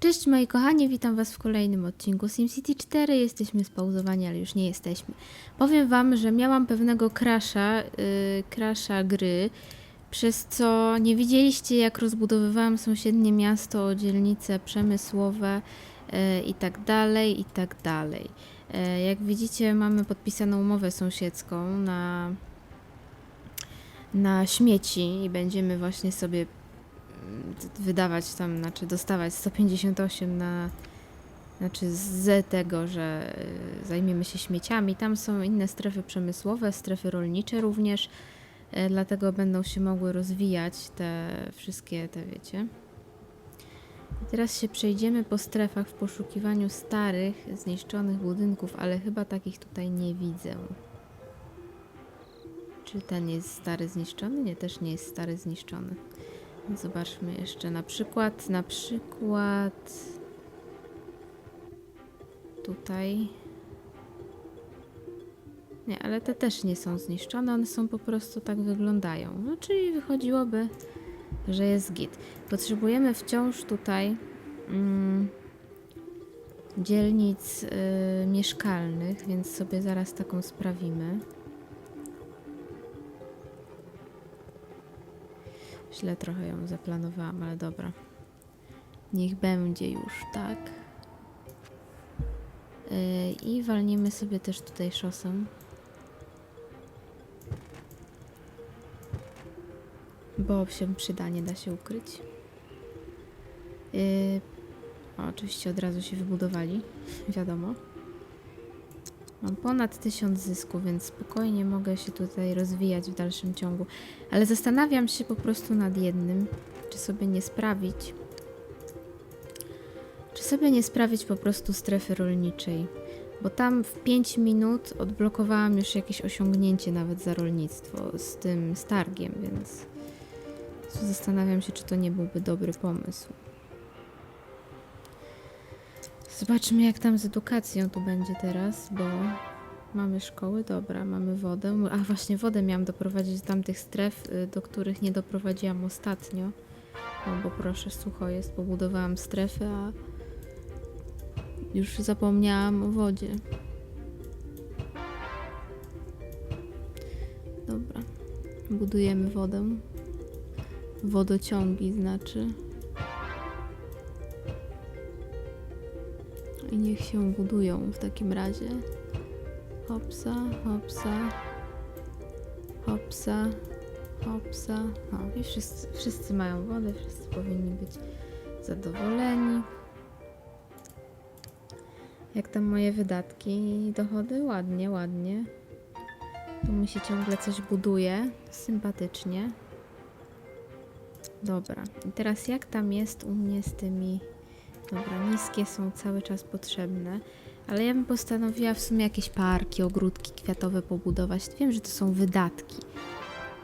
Cześć moi kochani, witam was w kolejnym odcinku SimCity 4. Jesteśmy spauzowani, ale już nie jesteśmy. Powiem wam, że miałam pewnego crasha, yy, crasha gry, przez co nie widzieliście jak rozbudowywałam sąsiednie miasto dzielnice przemysłowe yy, i tak dalej, i tak dalej. Yy, jak widzicie mamy podpisaną umowę sąsiedzką na, na śmieci i będziemy właśnie sobie wydawać tam, znaczy dostawać 158 na, znaczy z tego, że y, zajmiemy się śmieciami. Tam są inne strefy przemysłowe, strefy rolnicze również, y, dlatego będą się mogły rozwijać te wszystkie, te wiecie. I teraz się przejdziemy po strefach w poszukiwaniu starych, zniszczonych budynków, ale chyba takich tutaj nie widzę. Czy ten jest stary, zniszczony? Nie, też nie jest stary, zniszczony. Zobaczmy jeszcze na przykład, na przykład tutaj. Nie, ale te też nie są zniszczone, one są po prostu tak wyglądają. No czyli wychodziłoby, że jest git. Potrzebujemy wciąż tutaj mm, dzielnic y, mieszkalnych, więc sobie zaraz taką sprawimy. Źle trochę ją zaplanowałam, ale dobra. Niech będzie już, tak? Yy, I walniemy sobie też tutaj szosę. Bo się przyda, nie da się ukryć. Yy, oczywiście od razu się wybudowali, wiadomo. Mam ponad 1000 zysku, więc spokojnie mogę się tutaj rozwijać w dalszym ciągu. Ale zastanawiam się po prostu nad jednym, czy sobie nie sprawić. Czy sobie nie sprawić po prostu strefy rolniczej? Bo tam w 5 minut odblokowałam już jakieś osiągnięcie nawet za rolnictwo z tym stargiem, więc zastanawiam się, czy to nie byłby dobry pomysł. Zobaczmy, jak tam z edukacją tu będzie teraz, bo mamy szkoły, dobra, mamy wodę. A właśnie wodę miałam doprowadzić do tamtych stref, y, do których nie doprowadziłam ostatnio. O, bo proszę, sucho jest, pobudowałam strefy, a już zapomniałam o wodzie. Dobra, budujemy wodę. Wodociągi znaczy. I niech się budują w takim razie. Hopsa, hopsa, hopsa, hopsa. O, i wszyscy, wszyscy mają wodę, wszyscy powinni być zadowoleni. Jak tam moje wydatki i dochody? Ładnie, ładnie. Tu mi się ciągle coś buduje. Sympatycznie. Dobra. I teraz jak tam jest u mnie z tymi Dobra, niskie są cały czas potrzebne, ale ja bym postanowiła w sumie jakieś parki, ogródki kwiatowe pobudować. Wiem, że to są wydatki,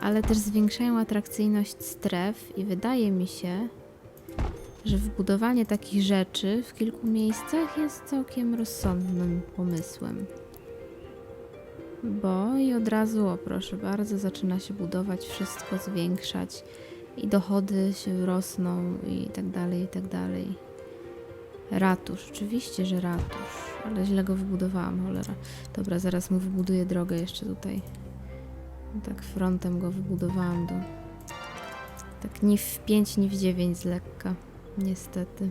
ale też zwiększają atrakcyjność stref i wydaje mi się, że wbudowanie takich rzeczy w kilku miejscach jest całkiem rozsądnym pomysłem. Bo i od razu, o proszę bardzo, zaczyna się budować, wszystko zwiększać i dochody się rosną i tak dalej, i tak dalej. Ratusz, oczywiście, że ratusz, ale źle go wybudowałam, cholera. Dobra, zaraz mu wybuduję drogę jeszcze tutaj. Tak frontem go wybudowałam do... Tak ni w 5, ni w 9 z lekka, niestety.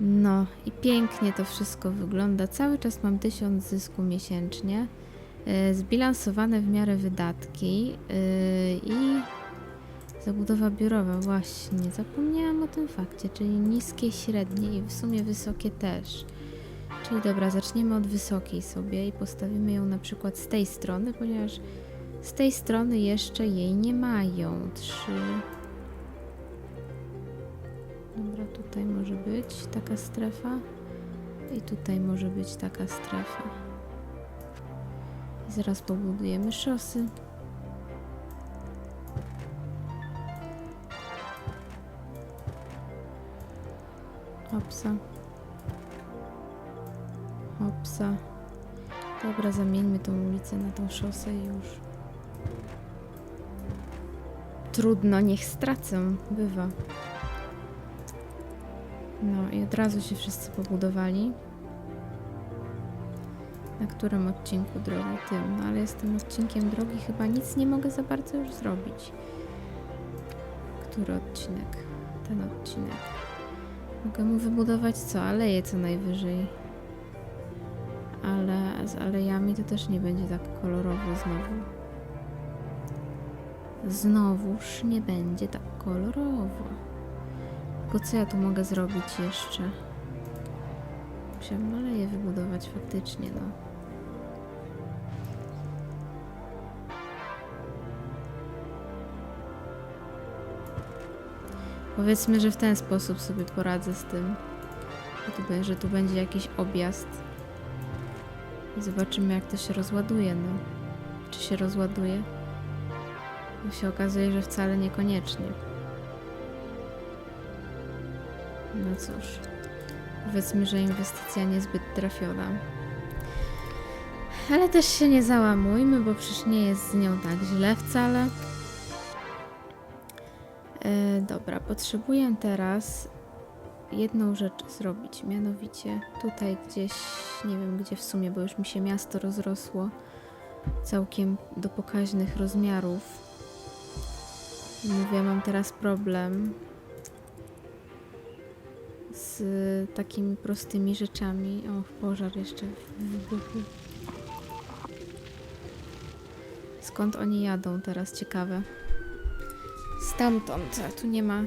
No i pięknie to wszystko wygląda. Cały czas mam 1000 zysku miesięcznie. Yy, zbilansowane w miarę wydatki yy, i Zabudowa biurowa, właśnie. Zapomniałam o tym fakcie, czyli niskie, średnie i w sumie wysokie też. Czyli dobra, zaczniemy od wysokiej sobie i postawimy ją na przykład z tej strony, ponieważ z tej strony jeszcze jej nie mają. Trzy. Dobra, tutaj może być taka strefa. I tutaj może być taka strefa. I zaraz pobudujemy szosy. Hopsa. Hopsa. Dobra, zamieńmy tą ulicę na tą szosę już. Trudno, niech stracę. Bywa. No i od razu się wszyscy pobudowali. Na którym odcinku drogi? Tym. No ale z tym odcinkiem drogi chyba nic nie mogę za bardzo już zrobić. Który odcinek? Ten odcinek. Mogę mu wybudować co? Aleje co najwyżej. Ale z alejami to też nie będzie tak kolorowo znowu. Znowuż nie będzie tak kolorowo. Tylko co ja tu mogę zrobić jeszcze? Musiałam aleje wybudować faktycznie, no. Powiedzmy, że w ten sposób sobie poradzę z tym. Że tu, będzie jakiś objazd. I zobaczymy, jak to się rozładuje, no. Czy się rozładuje? Bo się okazuje, że wcale niekoniecznie. No cóż. Powiedzmy, że inwestycja niezbyt trafiona. Ale też się nie załamujmy, bo przecież nie jest z nią tak źle wcale. E, dobra, potrzebuję teraz jedną rzecz zrobić, mianowicie tutaj gdzieś, nie wiem gdzie w sumie, bo już mi się miasto rozrosło całkiem do pokaźnych rozmiarów. Mówię, mam teraz problem z takimi prostymi rzeczami. O, pożar jeszcze wybuchł. Skąd oni jadą teraz? Ciekawe. Stamtąd, a tu nie ma.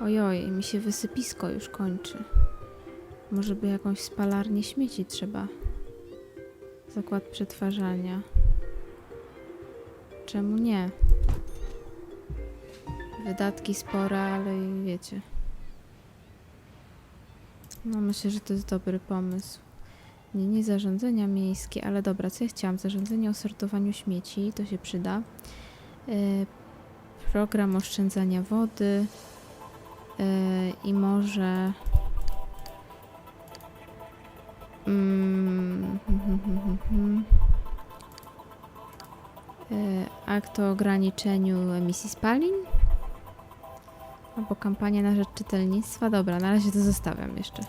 Ojoj, mi się wysypisko już kończy. Może by jakąś spalarnię śmieci trzeba. Zakład przetwarzania. Czemu nie? Wydatki spore, ale wiecie. No myślę, że to jest dobry pomysł. Nie, nie zarządzenia miejskie, ale dobra, co ja chciałam? Zarządzenie o sortowaniu śmieci, to się przyda. Yy, program oszczędzania wody yy, i może mm. Yy, akt o ograniczeniu emisji spalin albo kampania na rzecz czytelnictwa. Dobra, na razie to zostawiam jeszcze.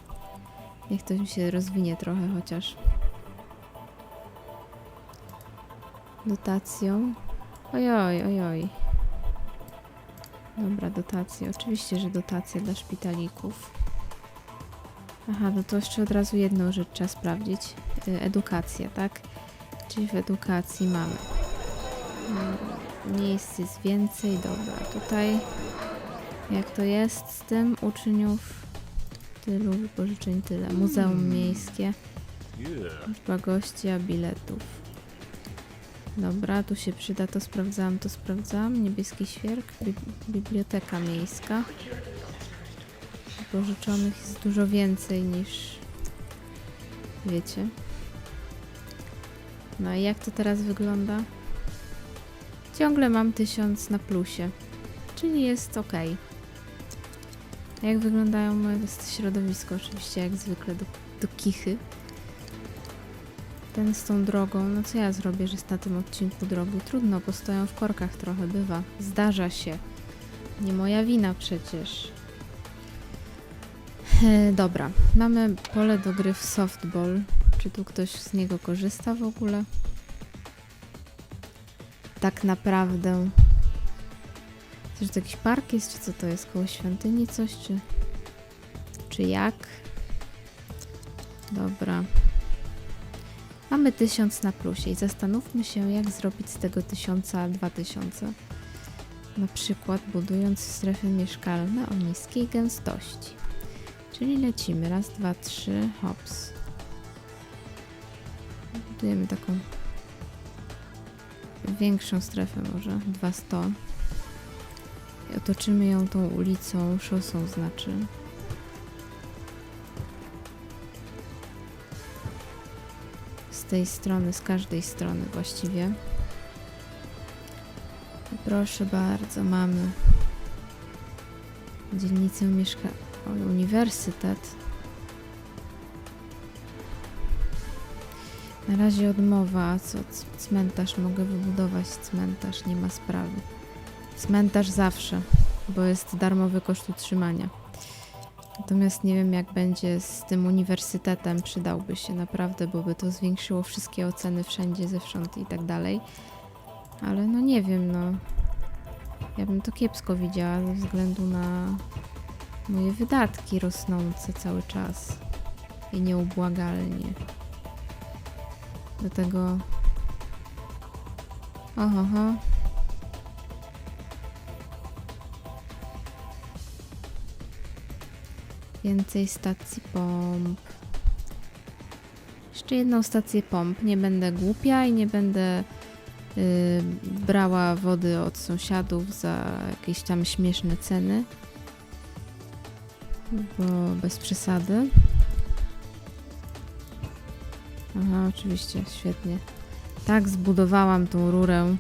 Niech to mi się rozwinie trochę chociaż. Dotacją. Ojoj, ojoj. Dobra, dotacje. Oczywiście, że dotacje dla szpitalików. Aha, no to jeszcze od razu jedną rzecz trzeba sprawdzić. Y, Edukacja, tak? Czyli w edukacji mamy. Mm, Miejsc jest więcej, dobra. Tutaj jak to jest z tym uczniów? Tylu wypożyczeń, tyle. Muzeum miejskie. Liczba gości, a biletów. Dobra, tu się przyda, to sprawdzałam, to sprawdzałam. Niebieski świerk, bi biblioteka miejska. Pożyczonych jest dużo więcej niż wiecie. No i jak to teraz wygląda? Ciągle mam tysiąc na plusie, czyli jest ok. Jak wyglądają moje środowisko? Oczywiście jak zwykle do, do kichy. Ten z tą drogą, no co ja zrobię, że jest na tym odcinku drogi? Trudno, bo stoją w korkach trochę, bywa. Zdarza się. Nie moja wina przecież. E, dobra, mamy pole do gry w softball. Czy tu ktoś z niego korzysta w ogóle? Tak naprawdę. Czy to jakiś park jest, czy co to jest? Koło świątyni coś, czy... Czy jak? Dobra. Mamy tysiąc na plusie i zastanówmy się, jak zrobić z tego tysiąca dwa tysiące. Na przykład budując strefy mieszkalne o niskiej gęstości. Czyli lecimy raz, dwa, trzy, hops. Budujemy taką większą strefę może, 200. I otoczymy ją tą ulicą, szosą znaczy. Tej strony, z każdej strony właściwie. Proszę bardzo, mamy dzielnicę mieszka... o, uniwersytet. Na razie odmowa, co cmentarz mogę wybudować? Cmentarz, nie ma sprawy. Cmentarz zawsze, bo jest darmowy koszt utrzymania. Natomiast nie wiem, jak będzie z tym uniwersytetem. Przydałby się naprawdę, bo by to zwiększyło wszystkie oceny wszędzie, zewsząd i tak dalej. Ale no nie wiem, no. Ja bym to kiepsko widziała ze względu na moje wydatki rosnące cały czas i nieubłagalnie. Do tego. Oho, oho. Więcej stacji pomp. Jeszcze jedną stację pomp. Nie będę głupia i nie będę y, brała wody od sąsiadów za jakieś tam śmieszne ceny. Bo bez przesady. Aha, oczywiście, świetnie. Tak zbudowałam tą rurę.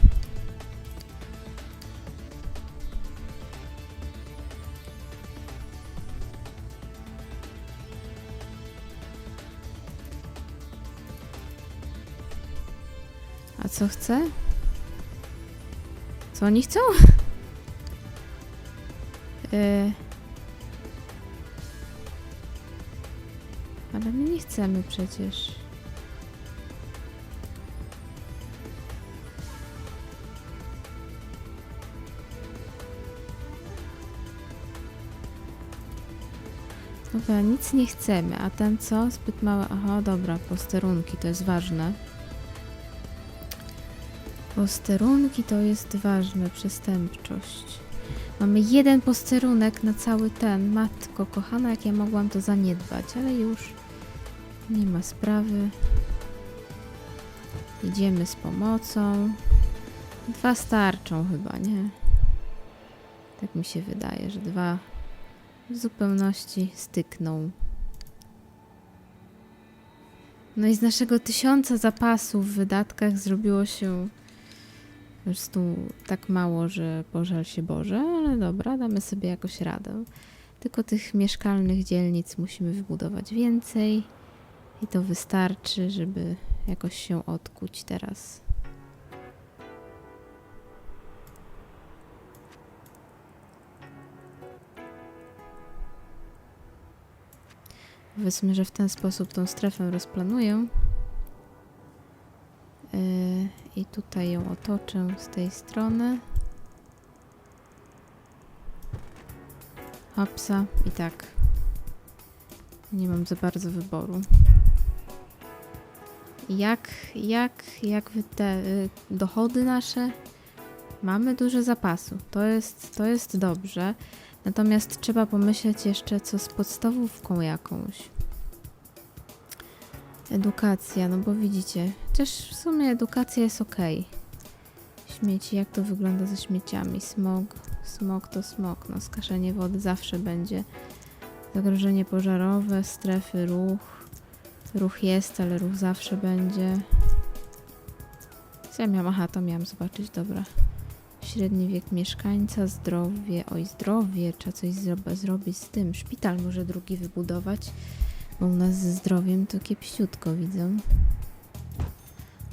A co chce? Co oni chcą? Yy. Ale my nie chcemy przecież. Dobra, nic nie chcemy. A ten co? Zbyt małe. Aha, dobra, posterunki to jest ważne. Posterunki to jest ważne, przestępczość. Mamy jeden posterunek na cały ten. Matko kochana, jak ja mogłam to zaniedbać, ale już nie ma sprawy. Idziemy z pomocą. Dwa starczą chyba, nie? Tak mi się wydaje, że dwa w zupełności stykną. No i z naszego tysiąca zapasów w wydatkach zrobiło się prostu tak mało, że pożal się Boże, ale dobra, damy sobie jakoś radę. Tylko tych mieszkalnych dzielnic musimy wybudować więcej i to wystarczy, żeby jakoś się odkuć teraz. Powiedzmy, że w ten sposób tą strefę rozplanuję. Yy, I tutaj ją otoczę z tej strony. Hopsa i tak. Nie mam za bardzo wyboru. Jak, jak, jak te y, dochody nasze? Mamy dużo zapasu. To jest, to jest dobrze. Natomiast trzeba pomyśleć jeszcze, co z podstawówką jakąś. Edukacja, no bo widzicie, chociaż w sumie edukacja jest ok. Śmieci, jak to wygląda ze śmieciami? Smog, smog to smog, no skaszenie wody zawsze będzie. Zagrożenie pożarowe, strefy, ruch. Ruch jest, ale ruch zawsze będzie. Co ja miałam? Aha, to miałam zobaczyć, dobra. Średni wiek mieszkańca, zdrowie. Oj, zdrowie, trzeba coś zro- zrobić z tym. Szpital może drugi wybudować, u nas ze zdrowiem to kiepściutko widzę.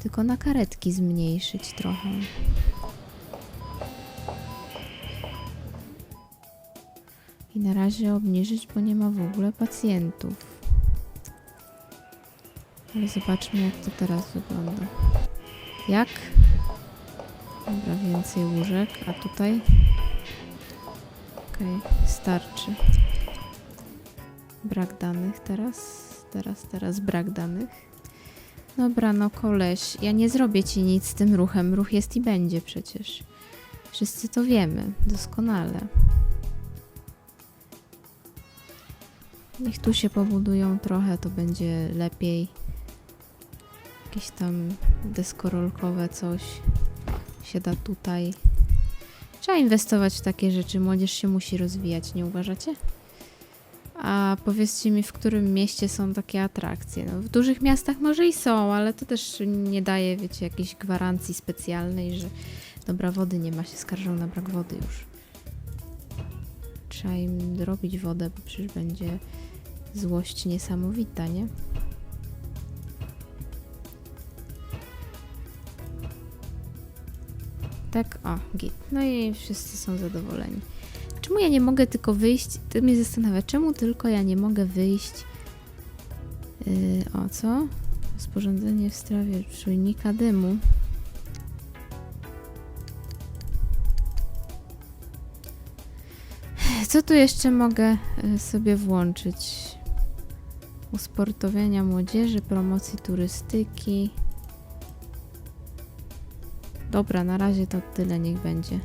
Tylko na karetki zmniejszyć trochę. I na razie obniżyć, bo nie ma w ogóle pacjentów. Ale zobaczmy, jak to teraz wygląda. Jak? Dobra, więcej łóżek, a tutaj? Okej, starczy. Brak danych teraz. Teraz, teraz brak danych. Dobra, no koleś, ja nie zrobię ci nic z tym ruchem. Ruch jest i będzie przecież. Wszyscy to wiemy, doskonale. Niech tu się pobudują trochę, to będzie lepiej. Jakieś tam deskorolkowe coś się da tutaj. Trzeba inwestować w takie rzeczy. Młodzież się musi rozwijać, nie uważacie? A powiedzcie mi, w którym mieście są takie atrakcje? No, w dużych miastach może i są, ale to też nie daje, wiecie, jakiejś gwarancji specjalnej, że dobra wody nie ma, się skarżą na brak wody już. Trzeba im robić wodę, bo przecież będzie złość niesamowita, nie? Tak, o, git. No i wszyscy są zadowoleni. Czemu ja nie mogę tylko wyjść? To mnie zastanawia, czemu tylko ja nie mogę wyjść? Yy, o co? Sporządzenie w strawie czujnika dymu. Co tu jeszcze mogę y, sobie włączyć? Usportowienia młodzieży, promocji turystyki. Dobra, na razie to tyle niech będzie.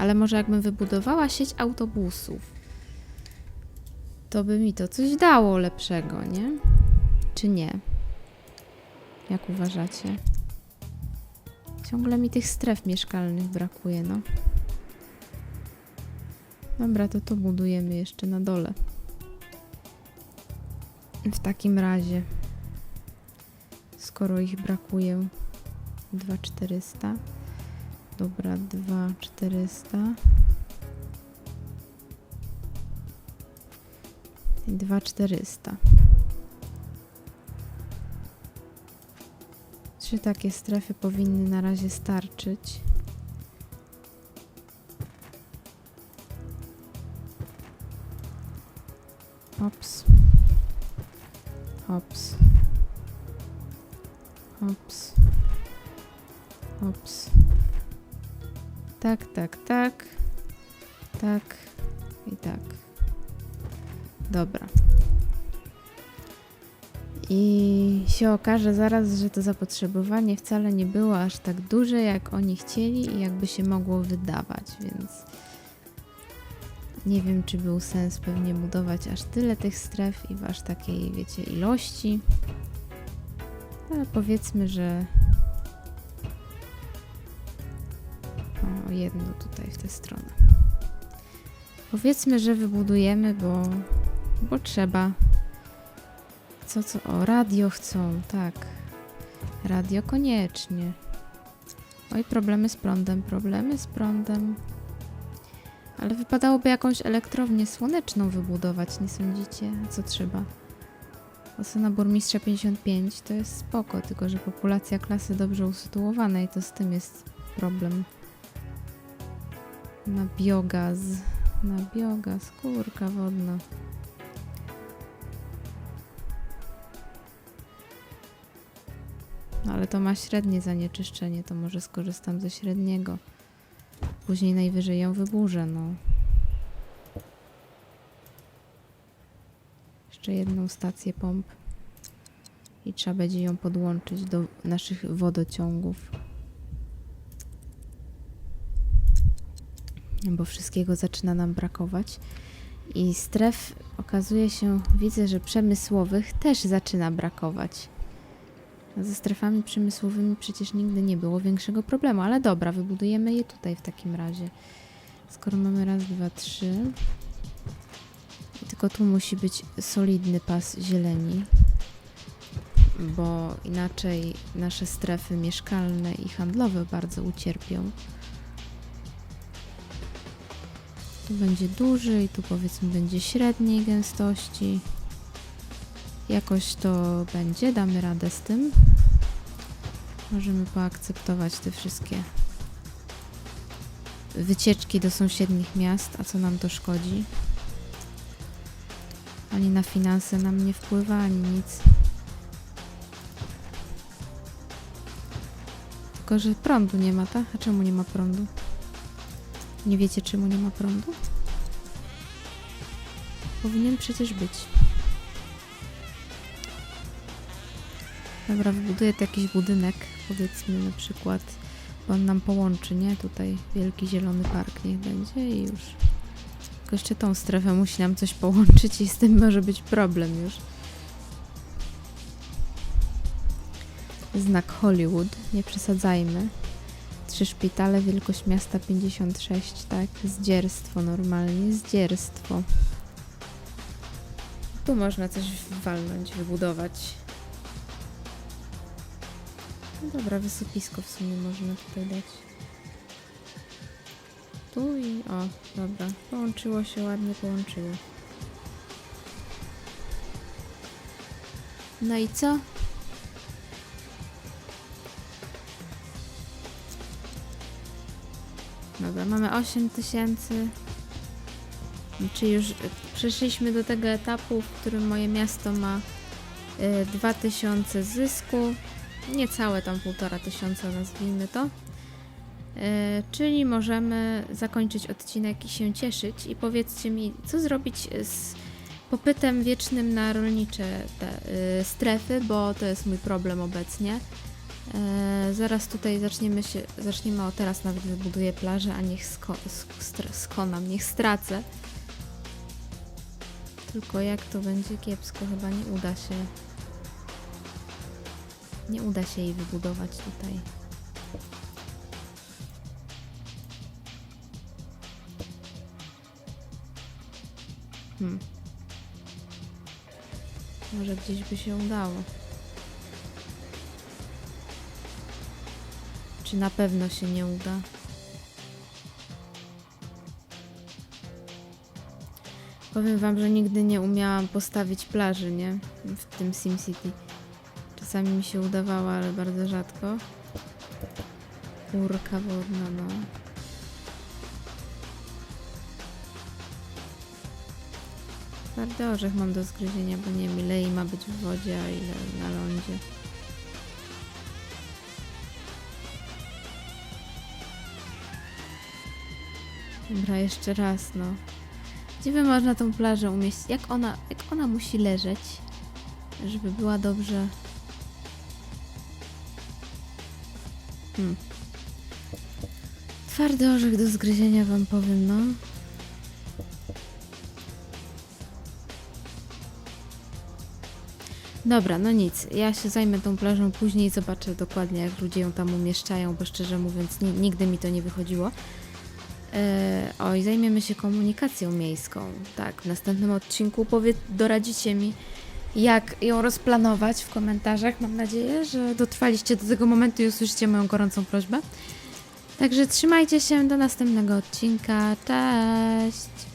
Ale może jakbym wybudowała sieć autobusów, to by mi to coś dało lepszego, nie? Czy nie? Jak uważacie? Ciągle mi tych stref mieszkalnych brakuje, no. Dobra, to to budujemy jeszcze na dole. W takim razie, skoro ich brakuje 2400, dobra, 2400 i 2400. Trzy takie strefy powinny na razie starczyć. Hops. Hops. Hops. Hops. Tak, tak, tak. Tak i tak. Dobra. I się okaże zaraz, że to zapotrzebowanie wcale nie było aż tak duże, jak oni chcieli i jakby się mogło wydawać, więc nie wiem, czy był sens pewnie budować aż tyle tych stref i w aż takiej, wiecie, ilości. Ale powiedzmy, że jedno tutaj w tę stronę. Powiedzmy, że wybudujemy, bo, bo trzeba. Co, co? O, radio chcą, tak. Radio koniecznie. Oj, problemy z prądem, problemy z prądem. Ale wypadałoby jakąś elektrownię słoneczną wybudować, nie sądzicie? A co trzeba? Ocena burmistrza 55 to jest spoko, tylko że populacja klasy dobrze usytuowanej to z tym jest problem. Na biogaz. Na biogaz, kurka wodna. No ale to ma średnie zanieczyszczenie, to może skorzystam ze średniego. Później najwyżej ją wyburzę, no. Jeszcze jedną stację pomp. I trzeba będzie ją podłączyć do naszych wodociągów. Bo wszystkiego zaczyna nam brakować. I stref okazuje się, widzę, że przemysłowych też zaczyna brakować. Ze strefami przemysłowymi przecież nigdy nie było większego problemu, ale dobra, wybudujemy je tutaj w takim razie. Skoro mamy raz, dwa, trzy. Tylko tu musi być solidny pas zieleni, bo inaczej nasze strefy mieszkalne i handlowe bardzo ucierpią. Tu będzie duży i tu powiedzmy będzie średniej gęstości. Jakoś to będzie, damy radę z tym. Możemy poakceptować te wszystkie wycieczki do sąsiednich miast, a co nam to szkodzi? Ani na finanse nam nie wpływa, ani nic. Tylko, że prądu nie ma, tak? A czemu nie ma prądu? Nie wiecie, czemu nie ma prądu? Powinien przecież być. Dobra, wybuduję tu jakiś budynek, powiedzmy na przykład, bo on nam połączy, nie? Tutaj wielki zielony park niech będzie i już. Tylko jeszcze tą strefę musi nam coś połączyć i z tym może być problem już. Znak Hollywood, nie przesadzajmy. Trzy szpitale, wielkość miasta 56, tak? Zdzierstwo normalnie, zdzierstwo. Tu można coś walnąć, wybudować. No dobra, wysypisko w sumie można tutaj dać. Tu i o, dobra. Połączyło się, ładnie połączyło. No i co? Dobra, mamy 8 tysięcy. Czyli już y, przeszliśmy do tego etapu, w którym moje miasto ma y, 2000 zysku. Niecałe tam półtora tysiąca nazwijmy to. E, czyli możemy zakończyć odcinek i się cieszyć. I powiedzcie mi, co zrobić z popytem wiecznym na rolnicze te, strefy, bo to jest mój problem obecnie. E, zaraz tutaj zaczniemy się, zaczniemy, o teraz nawet wybuduję plażę, a niech sko, sk, skonam, niech stracę. Tylko jak to będzie kiepsko, chyba nie uda się. Nie uda się jej wybudować tutaj. Hmm. Może gdzieś by się udało. Czy na pewno się nie uda? Powiem wam, że nigdy nie umiałam postawić plaży, nie? W tym SimCity. Czasami mi się udawało, ale bardzo rzadko. Kurka wodna, no. Twardy orzech mam do zgryzienia, bo nie wiem ile ma być w wodzie, a ile na lądzie. Dobra, jeszcze raz, no. Gdzie by można tą plażę umieścić? Jak ona, jak ona musi leżeć, żeby była dobrze... Hmm. Twardy orzech do zgryzienia wam powiem, no. Dobra, no nic. Ja się zajmę tą plażą później zobaczę dokładnie, jak ludzie ją tam umieszczają, bo szczerze mówiąc, ni- nigdy mi to nie wychodziło. E, oj, zajmiemy się komunikacją miejską. Tak, w następnym odcinku powie, doradzicie mi, jak ją rozplanować w komentarzach. Mam nadzieję, że dotrwaliście do tego momentu i usłyszycie moją gorącą prośbę. Także trzymajcie się do następnego odcinka. Cześć!